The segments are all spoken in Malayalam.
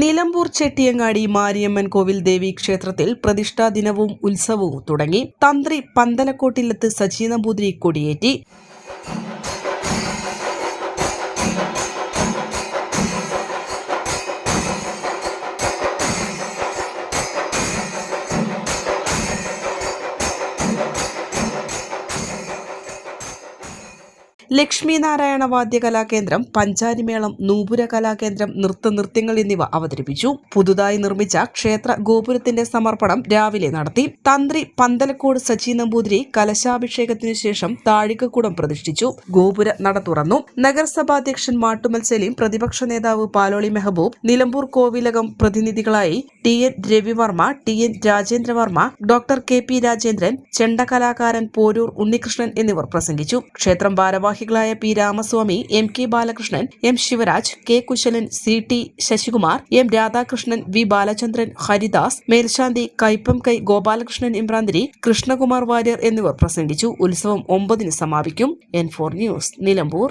നിലമ്പൂർ ചെട്ടിയങ്ങാടി മാരിയമ്മൻ കോവിൽ ദേവി ക്ഷേത്രത്തിൽ പ്രതിഷ്ഠാ ദിനവും ഉത്സവവും തുടങ്ങി തന്ത്രി പന്തലക്കോട്ടിലെത്ത് സജി നമ്പൂതിരി കൊടിയേറ്റി. ലക്ഷ്മി നാരായണ വാദ്യ കലാകേന്ദ്രം പഞ്ചാരിമേളം നൂപുര കലാകേന്ദ്രം നൃത്ത നൃത്യങ്ങൾ എന്നിവ അവതരിപ്പിച്ചു. പുതുതായി നിർമ്മിച്ച ക്ഷേത്ര ഗോപുരത്തിന്റെ സമർപ്പണം രാവിലെ നടത്തി. തന്ത്രി പന്തലക്കോട് സച്ചി നമ്പൂതിരി കലശാഭിഷേകത്തിനു ശേഷം താഴികക്കുടം പ്രതിഷ്ഠിച്ചു. ഗോപുര നട തുറന്നു. നഗരസഭാധ്യക്ഷൻ മാട്ടുമൽ സലീം പ്രതിപക്ഷ നേതാവ് Paloli Mehaboob Nilambur Kovilakam പ്രതിനിധികളായി T N Ravivarma T N Rajendravarma doctor K P Rajendran ചെണ്ട കലാകാരൻ പോരൂർ ഉണ്ണികൃഷ്ണൻ എന്നിവർ പ്രസംഗിച്ചു. ക്ഷേത്രം ഭാരവാഹികളായ P Ramaswamy M K Balakrishnan M Sivaraj K Kushalan C T Sasikumar M Radhakrishnan V Balachandran Haridas മേൽശാന്തി കൈപ്പം കൈ ഗോപാലകൃഷ്ണൻ ഇമ്രാന്തിരി കൃഷ്ണകുമാർ വാര്യർ എന്നിവർ പ്രസംഗിച്ചു. ഉത്സവം ഒമ്പതിന് സമാപിക്കും. N four news Nilambur.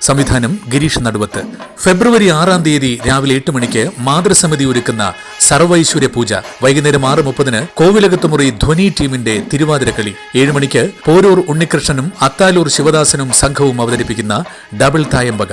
സംവിധാനം ഗിരീഷ് നടുവത്ത്. ഫെബ്രുവരി ആറാം തീയതി രാവിലെ എട്ട് മണിക്ക് മാതൃസമിതി ഒരുക്കുന്ന സർവൈശ്വര്യ പൂജ. വൈകുന്നേരം ആറ് മുപ്പതിന് കോവിലകത്തുമുറി ധ്വനി ടീമിന്റെ തിരുവാതിരക്കളി. ഏഴ് മണിക്ക് പോരൂർ ഉണ്ണികൃഷ്ണനും അത്താലൂർ ശിവദാസനും സംഘവും അവതരിപ്പിക്കുന്ന ഡബിൾ തായമ്പക.